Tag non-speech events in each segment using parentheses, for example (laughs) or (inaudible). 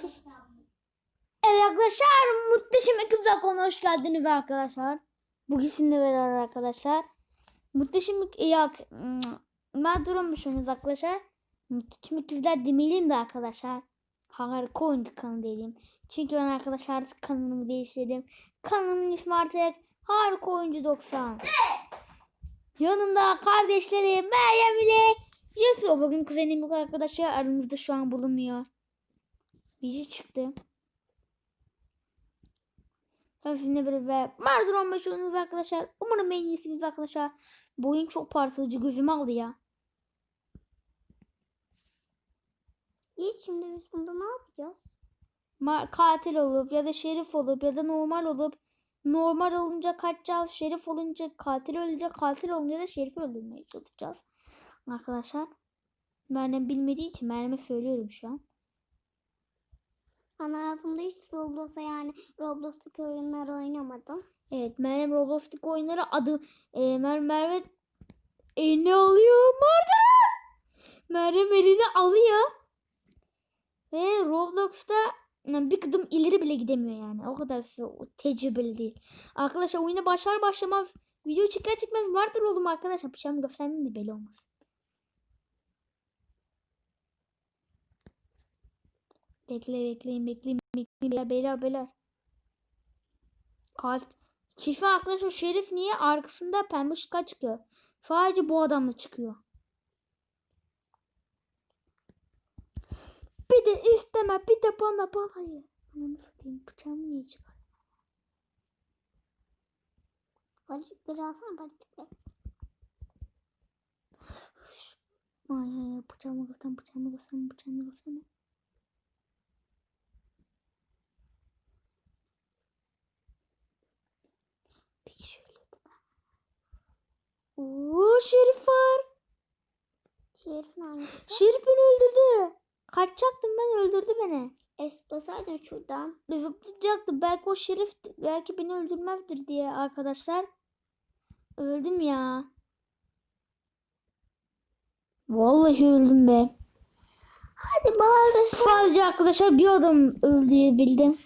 Sus. Evet arkadaşlar Mutlu Şimdi Kızakon hoş geldiniz arkadaşlar. Bugün sizinle beraber arkadaşlar. Şimdi yok. Ben durmuşsunuz arkadaşlar. Şimdi Kızlar demeyelim de arkadaşlar. Harika oyuncu kanalı diyelim. Çünkü ben arkadaşlar artık kanalımı değiştirdim. Kanalımın ismi artık Harika Oyuncu 90. Yanımda kardeşlerim Meryem ile Yusuf. Bugün kuzenim yok arkadaşlar aramızda şu an bulunmuyor. Biri çıktı. Ben sizinle beraber Mardin 15 oynuyoruz arkadaşlar. Umarım beğenirsiniz arkadaşlar. Bu oyun çok parçalıcı gözümü aldı ya. İyi şimdi biz bunda ne yapacağız? Ma- katil olup ya da şerif olup ya da normal olup normal olunca kaçacağız. Şerif olunca katil ölecek. Katil olunca da şerifi öldürmeye çalışacağız. Arkadaşlar. Meryem bilmediği için Meryem'e söylüyorum şu an. Ben hayatımda hiç Roblox'a yani Roblox'taki oyunları oynamadım. Evet Meryem Roblox'taki oyunları adı e, Mer Merve elini alıyor. Meryem! Meryem elini alıyor. Ve Roblox'ta bir kıdım ileri bile gidemiyor yani. O kadar tecrübeli değil. Arkadaşlar oyuna başlar başlamaz video çıkar çıkmaz vardır oğlum arkadaşlar. Bıçağımı göstermeyeyim de belli olmaz. Bekle bekleyin bekleyin bekleyin beyler beyler beyler. Kalt. Şifa arkadaşlar şerif niye arkasında pembe ışıklar çıkıyor. Sadece bu adamla çıkıyor. Bir de isteme bir de bana balayı. Ananı satayım bıçağımı niye çıkar? Barışık bir alsana Barışık bir. Ay ay bıçağımı göster bıçağımı göster bıçağımı göster. Oo şerif var. Şerif'in hangisi? Şerif beni öldürdü. Kaçacaktım ben öldürdü beni. Esplasaydın şuradan. Zıplayacaktı. Belki o şerif belki beni öldürmezdir diye arkadaşlar. Öldüm ya. Vallahi öldüm be. Hadi bari. Sadece arkadaşlar bir adam öldürebildim.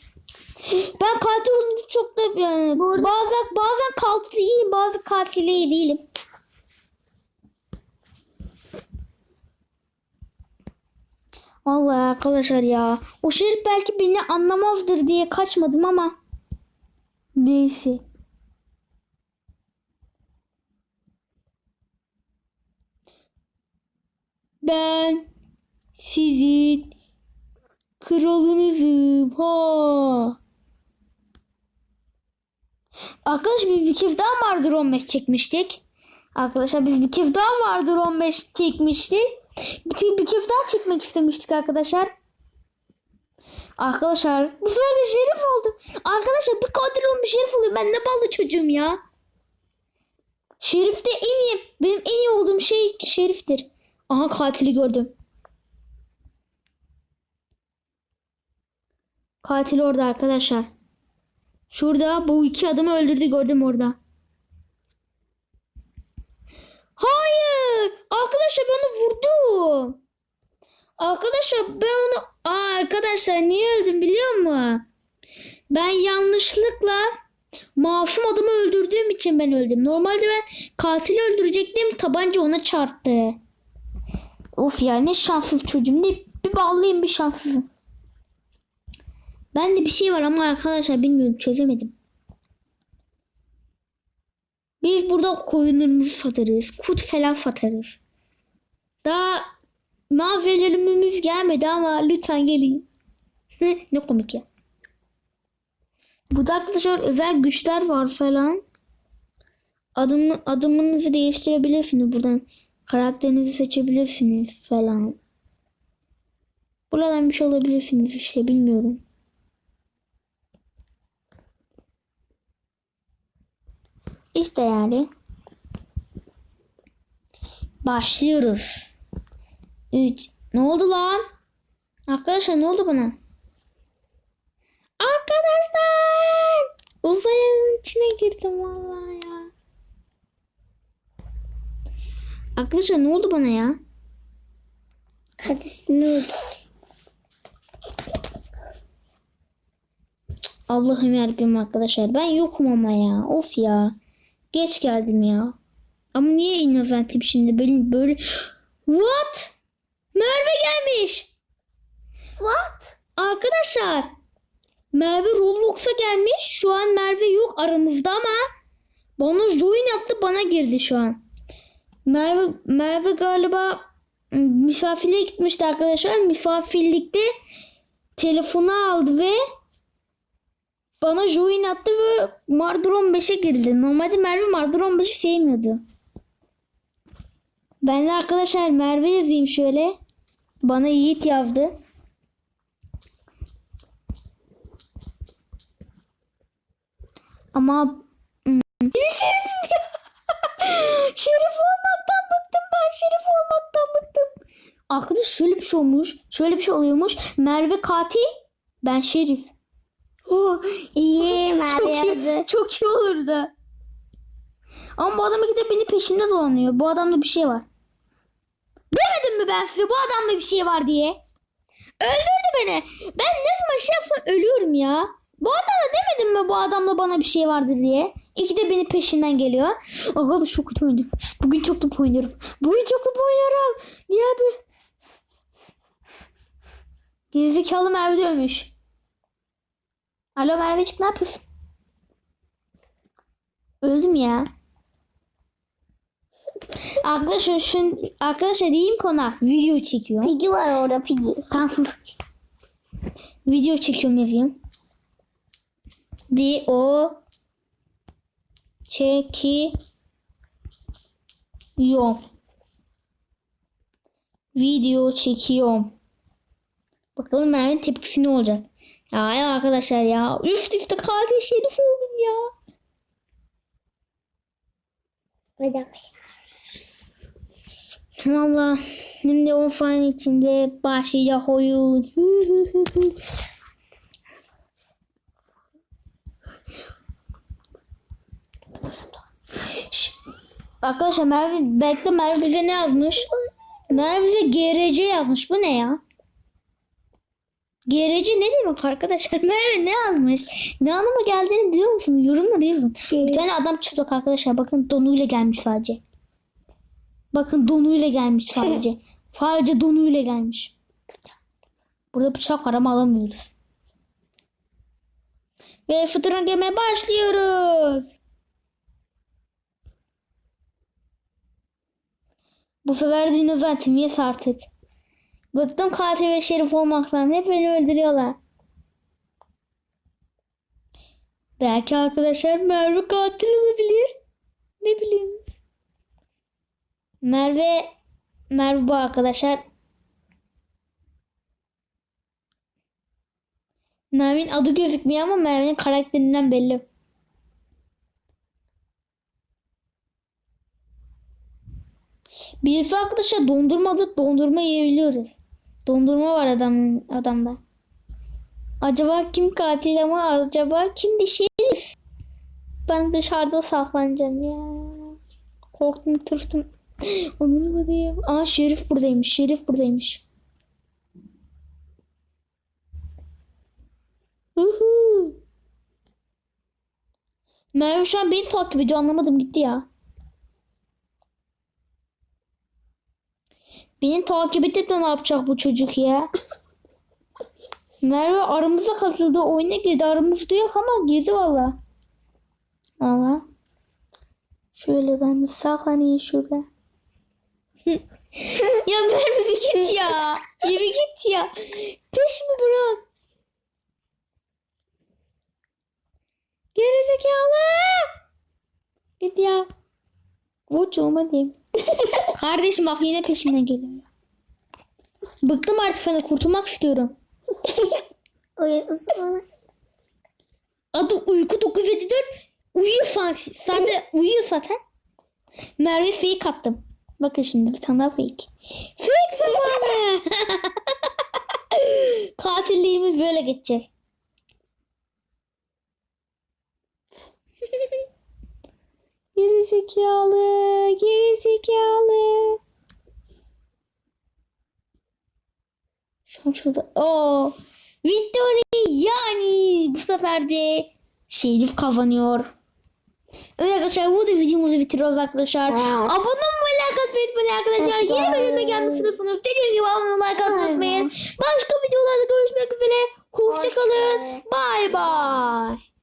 Ben katil olunca çok da yani Burada- bazen bazen katil iyiyim bazen katil değilim. Vallahi arkadaşlar ya o şerif belki beni anlamazdır diye kaçmadım ama neyse. Ben sizin kralınızım ha. Arkadaşlar biz bir kez daha vardır 15 çekmiştik. Arkadaşlar biz bir kez daha vardır 15 çekmiştik. Bir, bir kez daha çekmek istemiştik arkadaşlar. Arkadaşlar bu sefer de şerif oldu. Arkadaşlar bir katil olmuş şerif oluyor. Ben ne ballı çocuğum ya. Şerifte en iyi. Benim en iyi olduğum şey şeriftir. Aha katili gördüm. Katil orada arkadaşlar. Şurada bu iki adamı öldürdü gördüm orada. Hayır. Arkadaşlar ben onu vurdum. Arkadaşlar ben onu... Aa, arkadaşlar niye öldüm biliyor musun? Ben yanlışlıkla masum adamı öldürdüğüm için ben öldüm. Normalde ben katili öldürecektim. Tabanca ona çarptı. Of ya ne şanssız çocuğum. Ne bir bağlayayım bir şanssızım. Bende bir şey var ama arkadaşlar bilmiyorum çözemedim. Biz burada koyunlarımızı satarız. Kut falan satarız. Daha mağazalarımız gelmedi ama lütfen gelin. (laughs) ne komik ya. Burada arkadaşlar özel güçler var falan. Adım, adımınızı değiştirebilirsiniz buradan. Karakterinizi seçebilirsiniz falan. Buradan bir şey alabilirsiniz işte bilmiyorum. İşte yani. Başlıyoruz. 3. Ne oldu lan? Arkadaşlar ne oldu bana? Arkadaşlar! Uzayın içine girdim vallahi ya. Arkadaşlar ne oldu bana ya? Kardeşini öldür. Allah'ım yarabbim arkadaşlar. Ben yokum ama ya. Of ya. Geç geldim ya. Ama niye innovatif şimdi böyle böyle What? Merve gelmiş. What? Arkadaşlar Merve Roblox'a gelmiş. Şu an Merve yok aramızda ama bana join attı bana girdi şu an. Merve, Merve galiba misafirliğe gitmişti arkadaşlar. Misafirlikte telefonu aldı ve bana join attı ve Mardur 15'e girdi. Normalde Merve Mardur 15'i sevmiyordu. Ben de arkadaşlar Merve yazayım şöyle. Bana Yiğit yazdı. Ama hmm, ya. (laughs) şerif olmaktan bıktım ben. Şerif olmaktan bıktım. Arkadaş şöyle bir şey olmuş. Şöyle bir şey oluyormuş. Merve katil. Ben şerif. Oh, iyi Çok iyi, çok iyi olurdu. Ama bu adam gidip beni peşinde dolanıyor. Bu adamda bir şey var. Demedim mi ben size bu adamda bir şey var diye? Öldürdü beni. Ben ne zaman şey yapsam ölüyorum ya. Bu adama demedim mi bu adamla bana bir şey vardır diye. İki de beni peşinden geliyor. Arkadaş çok kötü oynadım. Bugün çok top oynuyorum. Bugün çok top oynuyorum. Ya bir... Gerizekalı Merve dövmüş. Alo Mervecik ne yapıyorsun? Öldüm ya. Arkadaşlar şu arkadaşlar diyeyim kona video çekiyor. Pigi var orada Pigi. Tamam. Video çekiyorum yazayım. D o çekiyorum. Video çekiyorum. Bakalım Merve'nin tepkisi ne olacak? Ya, ya arkadaşlar ya. Üst üste katil şerif oldum ya. Dakika. Valla şimdi o fan içinde başlayacak oyun. Arkadaşlar Merve bekle Merve bize ne yazmış? Merve bize GRC yazmış. Bu ne ya? GRC ne demek arkadaşlar? (laughs) Merve ne yazmış? Ne anlama geldiğini biliyor musun? Yorumları yazın. Bir tane adam çıplak arkadaşlar. Bakın donuyla gelmiş sadece. Bakın donuyla gelmiş (laughs) sadece. sadece donuyla gelmiş. Burada bıçak var ama alamıyoruz. Ve fıtırına gemeye başlıyoruz. Bu sefer dinozor yes artık. Bıktım katil ve şerif olmaktan. Hep beni öldürüyorlar. Belki arkadaşlar Merve katil olabilir. Ne bileyim. Merve Merve bu arkadaşlar. Merve'nin adı gözükmüyor ama Merve'nin karakterinden belli. Birisi arkadaşlar dondurmalık dondurma yiyebiliyoruz. Dondurma var adam adamda. Acaba kim katil ama acaba kim de şerif? Ben dışarıda saklanacağım ya. Korktum tırstım. (gasps) Onu diyeyim. Aa Şerif buradaymış. Şerif buradaymış. Uhu. Merve şu an beni takip ediyor. Anlamadım gitti ya. Beni takip edip de ne yapacak bu çocuk ya? Merve aramıza katıldı. Oyuna girdi. Aramızda yok ama girdi valla. Valla. Şöyle ben bir saklanayım şurada. (laughs) ya Merve bir git ya. Bir git ya. Peşimi bırak. Gerizekalı. Git ya. Uç olmadı. (laughs) Kardeşim bak yine peşinden geliyor. Bıktım artık sana kurtulmak istiyorum. (laughs) Adı Uyku 954. Uyuyor. Zaten uyuyor zaten. Merve fake attım. Bakın şimdi bir tane daha fake. Fake zamanı. (laughs) Katilliğimiz böyle geçecek. Geri zekalı, geri zekalı. Şu an şurada. Oo. Victory yani bu sefer de Şerif kazanıyor. Evet arkadaşlar bu da videomuzu bitiriyoruz arkadaşlar. Abone olmayı, like atmayı unutmayın arkadaşlar. Yeni bölüme gelmek istiyorsanız dediğim gibi abone olmayı, like atmayı unutmayın. Başka videolarda görüşmek üzere. Hoşçakalın. Hoşça Bay bay.